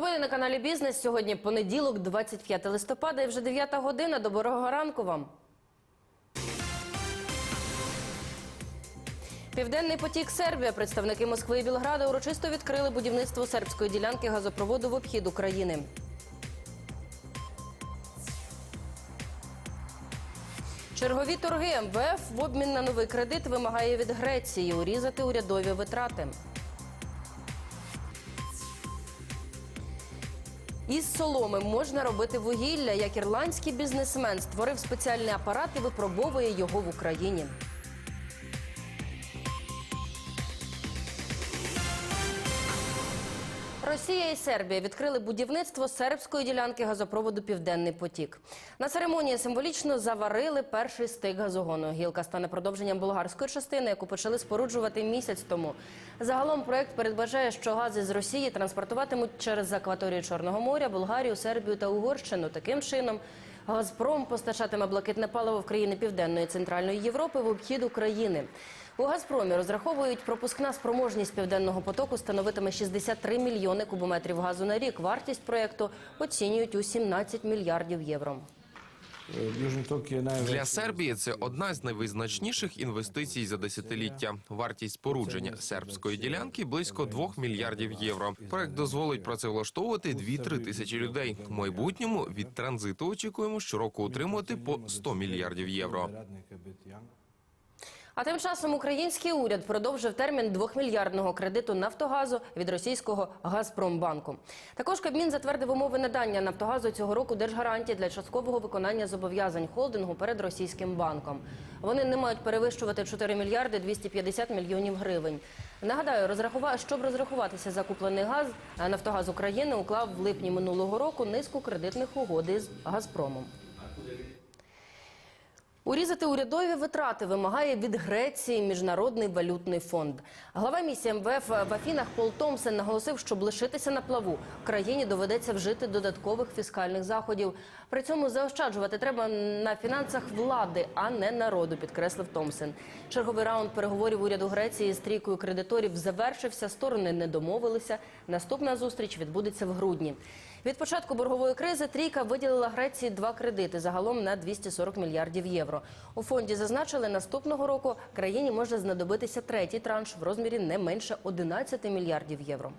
Новини на каналі Бізнес. Сьогодні понеділок, 25 листопада і вже 9 година. Доброго ранку вам. Південний потік Сербія. Представники Москви і Білграда урочисто відкрили будівництво сербської ділянки газопроводу в обхід України. Чергові торги МВФ в обмін на новий кредит вимагає від Греції урізати урядові витрати. Із соломи можна робити вугілля, як ірландський бізнесмен створив спеціальний апарат і випробовує його в Україні. Росія і Сербія відкрили будівництво сербської ділянки газопроводу Південний потік. На церемонії символічно заварили перший стик газогону. Гілка стане продовженням болгарської частини, яку почали споруджувати місяць тому. Загалом проект передбачає, що гази з Росії транспортуватимуть через акваторію Чорного моря, Болгарію, Сербію та Угорщину. Таким чином. Газпром постачатиме блакитне паливо в країни Південної і Центральної Європи в обхід України. У Газпромі розраховують, пропускна спроможність південного потоку становитиме 63 мільйони кубометрів газу на рік. Вартість проекту оцінюють у 17 мільярдів євро. Найважчий. Для Сербії це одна з найвизначніших інвестицій за десятиліття. Вартість спорудження сербської ділянки близько 2 мільярдів євро. Проект дозволить працевлаштовувати 2-3 тисячі людей. В майбутньому від транзиту очікуємо щороку отримувати по 100 мільярдів євро. А тим часом український уряд продовжив термін двохмільярдного кредиту Нафтогазу від російського Газпромбанку. Також Кабмін затвердив умови надання Нафтогазу цього року держгарантії для часткового виконання зобов'язань холдингу перед російським банком. Вони не мають перевищувати 4 мільярди 250 мільйонів гривень. Нагадаю, розрахува... щоб розрахуватися за куплений газ, Нафтогаз України уклав в липні минулого року низку кредитних угод із Газпромом. Урізати урядові витрати вимагає від Греції Міжнародний валютний фонд. Глава місії МВФ в Афінах Пол Томсен наголосив, щоб лишитися на плаву, країні доведеться вжити додаткових фіскальних заходів. При цьому заощаджувати треба на фінансах влади, а не народу, підкреслив Томсен. Черговий раунд переговорів уряду Греції з трійкою кредиторів завершився. Сторони не домовилися. Наступна зустріч відбудеться в грудні. Від початку боргової кризи трійка виділила Греції два кредити загалом на 240 мільярдів євро. У фонді зазначили, наступного року країні може знадобитися третій транш в розмірі не менше 11 мільярдів євро.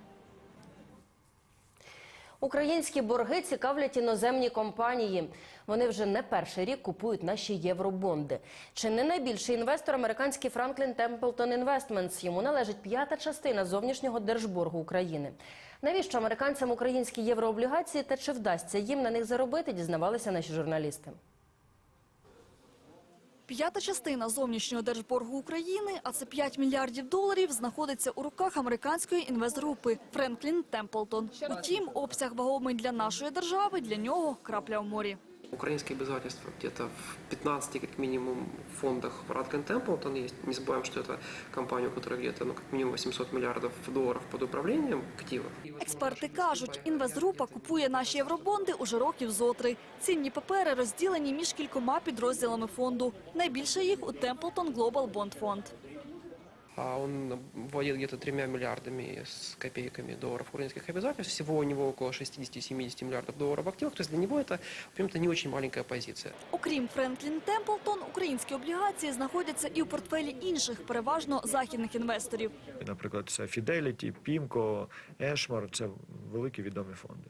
Українські борги цікавлять іноземні компанії. Вони вже не перший рік купують наші євробонди. Чи не найбільший інвестор американський Франклін Темплтон Інвестментс? Йому належить п'ята частина зовнішнього держборгу України. Навіщо американцям українські єврооблігації та чи вдасться їм на них заробити? Дізнавалися наші журналісти. П'ята частина зовнішнього держборгу України, а це 5 мільярдів доларів, знаходиться у руках американської інвестгрупи Френклін Темплтон. Утім, обсяг вагомий для нашої держави, для нього крапля в морі. Украинские обязательства где-то в 15 как минимум фондах Радкен Темплтон есть. Не забываем, что это компания, у которой где-то ну, как минимум 800 миллиардов долларов под управлением активов. Експерти кажуть, інвестгрупа купує наші євробонди уже років зотри. Цінні папери розділені між кількома підрозділами фонду. Найбільше їх у Темплтон Global Bond Fund. А он владеет где-то тремя миллиардами с копейками долларов украинских обязательств. Всего у него около 60-70 миллиардов долларов активов. То есть для него это, в общем-то, не очень маленькая позиция. Окрім Френклін Темплтон, українські облігації знаходяться і у портфелі інших, переважно західних інвесторів. Наприклад, це Fidelity, PIMCO, Ешмар – це великі відомі фонди.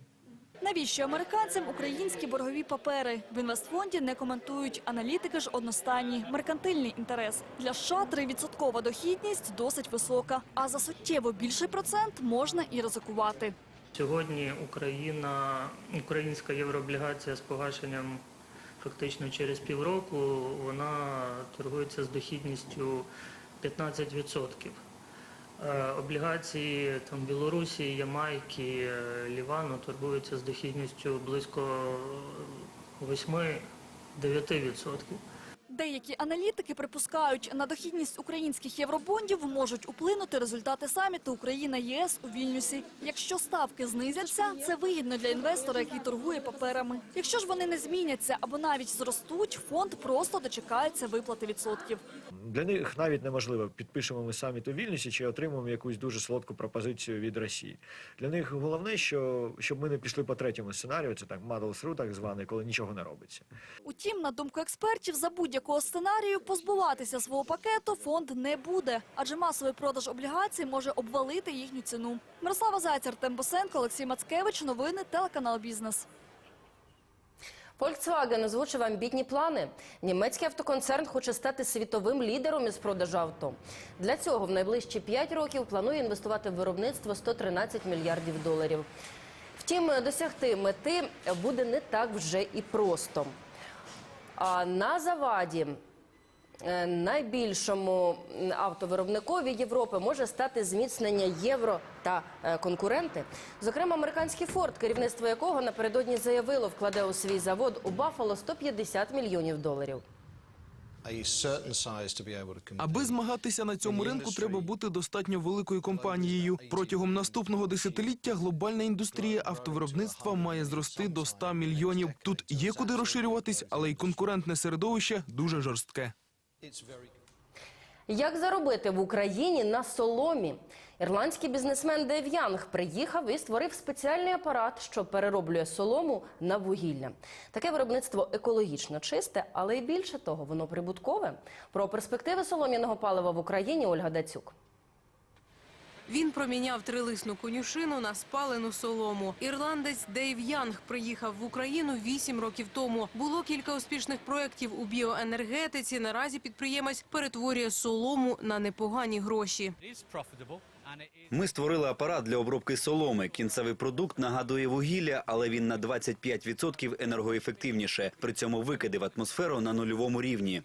Навіщо американцям українські боргові папери? В інвестфонді не коментують. Аналітики ж одностайні. Меркантильний інтерес. Для США 3% дохідність досить висока. А за суттєво більший процент можна і ризикувати. Сьогодні Україна, українська єврооблігація з погашенням фактично через півроку, вона торгується з дохідністю 15%. Е, Облігації там, Білорусі, Ямайки, е, Лівану торгуються з дохідністю близько 8-9%. Деякі аналітики припускають, на дохідність українських євробондів можуть вплинути результати саміту Україна-ЄС у Вільнюсі. Якщо ставки знизяться, це вигідно для інвестора, який торгує паперами. Якщо ж вони не зміняться або навіть зростуть, фонд просто дочекається виплати відсотків. Для них навіть неможливо, підпишемо ми саміт у Вільнюсі чи отримаємо якусь дуже солодку пропозицію від Росії. Для них головне, що щоб ми не пішли по третьому сценарію, це так through, так званий, коли нічого не робиться. Утім, на думку експертів, за будь-якого сценарію позбуватися свого пакету фонд не буде, адже масовий продаж облігацій може обвалити їхню ціну. Мирослава Зайцер, Тембосенко, Олексій Мацкевич. Новини телеканал Бізнес. Volkswagen озвучив амбітні плани. Німецький автоконцерн хоче стати світовим лідером із продажу авто. Для цього в найближчі 5 років планує інвестувати в виробництво 113 мільярдів доларів. Втім, досягти мети буде не так вже і просто. А на заваді е, найбільшому автовиробникові Європи може стати зміцнення євро та е, конкуренти. Зокрема, американський Форд, керівництво якого напередодні заявило, вкладе у свій завод у Баффало 150 мільйонів доларів. Аби змагатися на цьому ринку, треба бути достатньо великою компанією. Протягом наступного десятиліття глобальна індустрія автовиробництва має зрости до 100 мільйонів. Тут є куди розширюватись, але й конкурентне середовище дуже жорстке. Як заробити в Україні на соломі? Ірландський бізнесмен Дейв Янг приїхав і створив спеціальний апарат, що перероблює солому на вугілля. Таке виробництво екологічно чисте, але й більше того, воно прибуткове. Про перспективи солом'яного палива в Україні Ольга Дацюк. Він проміняв трилисну конюшину на спалену солому. Ірландець Дейв Янг приїхав в Україну вісім років тому. Було кілька успішних проєктів у біоенергетиці. Наразі підприємець перетворює солому на непогані гроші. Ми створили апарат для обробки соломи. Кінцевий продукт нагадує вугілля, але він на 25% енергоефективніше. При цьому викиди в атмосферу на нульовому рівні.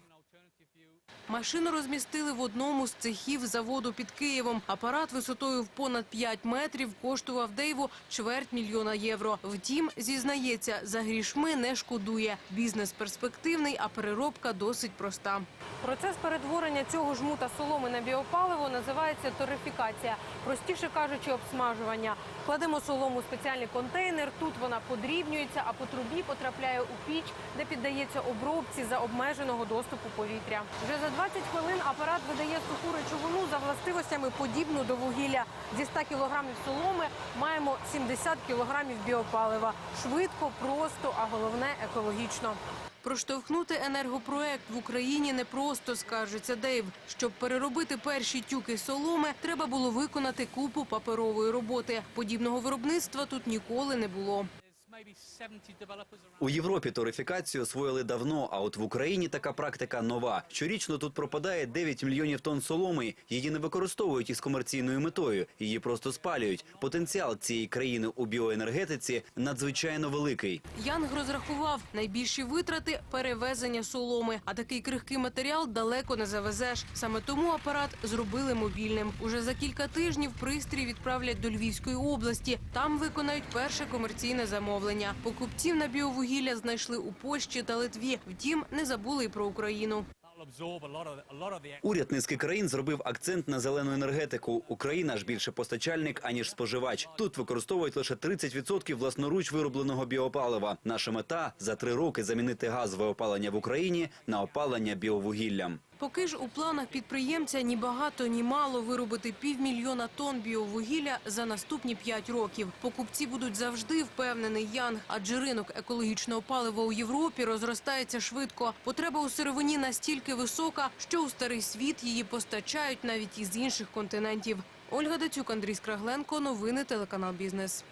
Машину розмістили в одному з цехів заводу під Києвом. Апарат висотою в понад 5 метрів коштував Дейву чверть мільйона євро. Втім, зізнається, за грішми не шкодує. Бізнес перспективний, а переробка досить проста. Процес перетворення цього жмута соломи на біопаливо називається торифікація. Простіше кажучи, обсмажування. Кладемо солому у спеціальний контейнер. Тут вона подрібнюється, а по трубі потрапляє у піч, де піддається обробці за обмеженого доступу повітря. Вже за 20 хвилин апарат видає суху речовину за властивостями подібну до вугілля. Зі 100 кілограмів соломи маємо 70 кілограмів біопалива. Швидко, просто, а головне екологічно. Проштовхнути енергопроект в Україні непросто, скаржиться Дейв. Щоб переробити перші тюки соломи, треба було виконати купу паперової роботи. Подібного виробництва тут ніколи не було. У Європі торифікацію освоїли давно, а от в Україні така практика нова. Щорічно тут пропадає 9 мільйонів тонн соломи. Її не використовують із комерційною метою, її просто спалюють. Потенціал цієї країни у біоенергетиці надзвичайно великий. Янг розрахував найбільші витрати перевезення соломи. А такий крихкий матеріал далеко не завезеш. Саме тому апарат зробили мобільним. Уже за кілька тижнів пристрій відправлять до Львівської області. Там виконають перше комерційне замовлення. Покупців на біовугілля знайшли у Польщі та Литві. Втім, не забули й про Україну. Уряд низки країн зробив акцент на зелену енергетику. Україна ж більше постачальник, аніж споживач. Тут використовують лише 30% власноруч виробленого біопалива. Наша мета – за три роки замінити газове опалення в Україні на опалення біовугіллям. Поки ж у планах підприємця ні багато, ні мало виробити півмільйона тонн біовугілля за наступні п'ять років. Покупці будуть завжди впевнений Янг, адже ринок екологічного палива у Європі розростається швидко. Потреба у сировині настільки висока, що у старий світ її постачають навіть із інших континентів. Ольга Дацюк, Андрій Скрагленко. Новини телеканал Бізнес.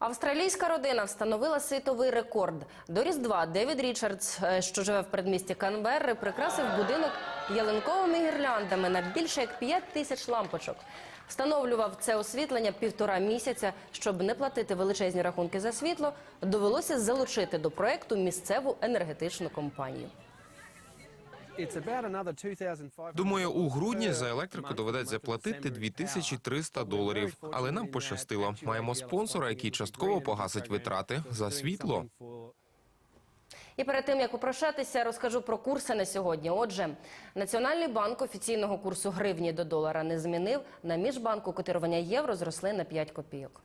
Австралійська родина встановила світовий рекорд. До Різдва Девід Річардс, е, що живе в передмісті Канберри, прикрасив будинок ялинковими гірляндами на більше як 5 тисяч лампочок. Встановлював це освітлення півтора місяця. Щоб не платити величезні рахунки за світло, довелося залучити до проекту місцеву енергетичну компанію. Думаю, у грудні за електрику доведеться платити 2300 доларів. Але нам пощастило. Маємо спонсора, який частково погасить витрати за світло. І перед тим як попрощатися, розкажу про курси на сьогодні. Отже, Національний банк офіційного курсу гривні до долара не змінив. На міжбанку котирування євро зросли на 5 копійок.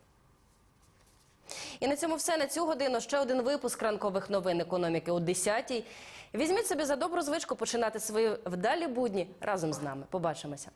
І на цьому все на цю годину. Ще один випуск ранкових новин економіки о 10-й. Візьміть собі за добру звичку починати свої вдалі будні разом з нами. Побачимося.